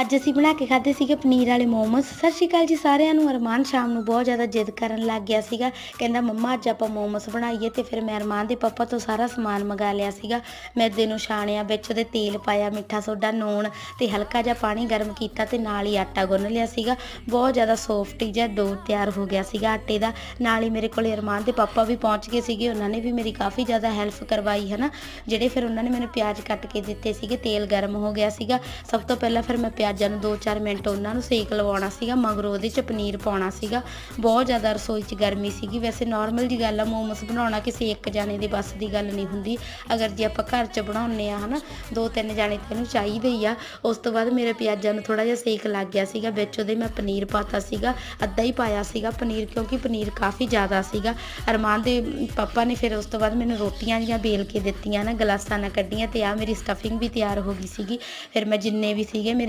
ਅੱਜ ਅਸੀਂ ਬਣਾ ਕੇ ਖਾਦੇ ਸੀਗੇ ਪਨੀਰ ਵਾਲੇ ਮੋਮੋਸ। ਸਤਿ ਸ਼੍ਰੀ ਅਕਾਲ ਜੀ ਸਾਰਿਆਂ ਨੂੰ। ਅਰਮਾਨ ਸ਼ਾਮ ਨੂੰ ਬਹੁਤ ਜ਼ਿਆਦਾ ਜਿੱਦ ਕਰਨ ਲੱਗ ਗਿਆ ਸੀਗਾ। ਕਹਿੰਦਾ, ਮੰਮਾ, ਅੱਜ ਆਪਾਂ ਮੋਮੋਸ ਬਣਾਈਏ। ਤੇ ਫਿਰ ਮੈਂ ਅਰਮਾਨ ਦੇ ਪਾਪਾ ਤੋਂ ਸਾਰਾ ਸਮਾਨ ਮੰਗਾ ਲਿਆ ਸੀਗਾ। ਮੈਦੇ ਨੂੰ ਛਾਣਿਆ, ਵਿੱਚ ਉਹਦੇ ਤੇਲ ਪਾਇਆ, ਮਿੱਠਾ ਸੋਡਾ, ਨੂਣ ਤੇ ਹਲਕਾ ਜਿਹਾ ਪਾਣੀ ਗਰਮ ਕੀਤਾ ਤੇ ਨਾਲ ਹੀ ਆਟਾ ਗੁੰਨ ਲਿਆ ਸੀਗਾ। ਬਹੁਤ ਜ਼ਿਆਦਾ ਸੌਫਟ ਜਿਹਾ ਡੋ ਤਿਆਰ ਹੋ ਗਿਆ ਸੀਗਾ ਆਟੇ ਦਾ। ਨਾਲ ਹੀ ਮੇਰੇ ਕੋਲੇ ਅਰਮਾਨ ਦੇ ਪਾਪਾ ਵੀ ਪਹੁੰਚ ਗਏ ਸੀਗੇ। ਉਹਨਾਂ ਨੇ ਵੀ ਮੇਰੀ ਕਾਫੀ ਜ਼ਿਆਦਾ ਹੈਲਪ ਕਰਵਾਈ ਹੈ ਨਾ ਜਿਹੜੇ ਫਿਰ ਉਹਨਾਂ ਨੇ ਮੈਨੂੰ ਪਿਆਜ਼ ਕੱਟ ਕੇ ਦਿੱਤੇ ਸੀਗੇ, ਤੇਲ ਗਰਮ ਹੋ ਗਿਆ ਸੀਗਾ। ਸਭ ਤੋਂ ਪਹਿਲਾਂ ਫਿਰ ਮੈਂ ਪਿਆਜ਼ਾਂ ਨੂੰ 2-4 ਮਿੰਟ ਉਹਨਾਂ ਨੂੰ ਸੇਕ ਲਵਾਉਣਾ ਸੀਗਾ, ਮਗਰੋਂ ਉਹਦੇ 'ਚ ਪਨੀਰ ਪਾਉਣਾ ਸੀਗਾ। ਬਹੁਤ ਜ਼ਿਆਦਾ ਰਸੋਈ 'ਚ ਗਰਮੀ ਸੀਗੀ। ਵੈਸੇ ਨਾਰਮਲ ਜੀ ਗੱਲ ਆ, ਮੋਮੋਸ ਬਣਾਉਣਾ ਕਿਸੇ ਇੱਕ ਜਾਣੇ ਦੇ ਬਸ ਦੀ ਗੱਲ ਨਹੀਂ ਹੁੰਦੀ। ਅਗਰ ਜੇ ਆਪਾਂ ਘਰ 'ਚ ਬਣਾਉਂਦੇ ਆ, ਹਨਾ, ਦੋ ਤਿੰਨ ਜਾਣੇ ਤੇ ਇਹਨੂੰ ਚਾਹੀਦੇ ਹੀ ਆ। ਉਸ ਤੋਂ ਬਾਅਦ ਮੇਰੇ ਪਿਆਜ਼ਾਂ ਨੂੰ ਥੋੜਾ ਜਿਹਾ ਸੇਕ ਲੱਗ ਗਿਆ ਸੀਗਾ। ਵਿੱਚ ਉਹਦੇ ਮੈਂ ਪਨੀਰ ਪਾਤਾ ਸੀਗਾ। ਅੱਧਾ ਹੀ ਪਾਇਆ ਸੀਗਾ ਪਨੀਰ, ਕਿਉਂਕਿ ਪਨੀਰ ਕਾਫੀ ਜ਼ਿਆਦਾ ਸੀਗਾ। ਅਰਮਾਨ ਦੇ ਪਾਪਾ ਨੇ ਫਿਰ ਉਸ ਤੋਂ ਬਾਅਦ ਮੈਨੂੰ ਰੋਟੀਆਂ ਜੀਆਂ ਬੇਲ ਕੇ ਦਿੱਤੀਆਂ ਨਾ, ਗਲਾਸਾਂ ਨਾਲ ਕੱਢੀਆਂ ਤੇ ਆ ਮੇਰੀ ਸਟਫਿੰਗ ਵੀ ਤਿਆਰ ਹੋ ਗਈ ਸੀਗੀ। ਫਿਰ ਮੈਂ ਜਿੰਨੇ ਵੀ ਸੀਗੇ, ਮੇਰੇ